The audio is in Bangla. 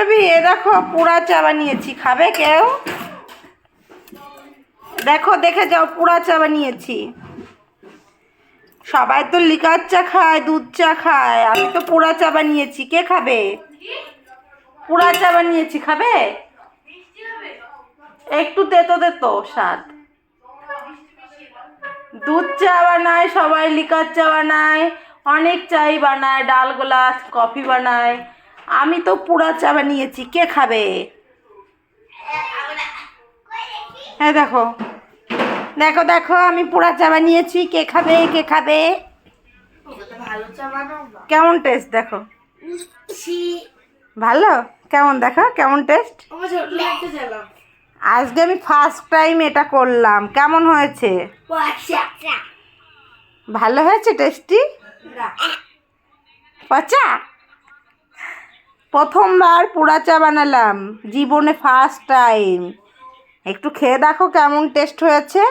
এ দেখো, পুরা চা বানিয়েছি খাবে কেউ? দেখো, দেখে যাও, পুরা চা বানিয়েছি সবাই তো লিকার চা খায়, দুধ চা খায়। আমি তো পুরা চা বানিয়েছি কে খাবে? পুরা চা বানিয়েছি খাবে? একটু তেতো তেতো, স্বাদ। দুধ চা বানায়, সবাই লিকার চা বানায়, অনেক চাই বানায়, ডাল গোলাস কফি বানায়। আমি তো পুরা চা বানিয়েছি কে খাবে? হ্যাঁ দেখো। দেখো দেখো আমি পুরা চা বানিয়েছি কে খাবে কে খাবে? কেমন টেস্ট দেখো। ভালো? কেমন দেখো কেমন টেস্ট? আজকে আমি ফার্স্ট টাইম এটা করলাম। কেমন হয়েছে? ভালো হয়েছে টেস্টি? পচা? প্রথমবার পোড়া চা বানালাম। জীবনে ফার্স্ট টাইম একটু খেয়ে দেখো কেমন টেস্ট হয়েছে।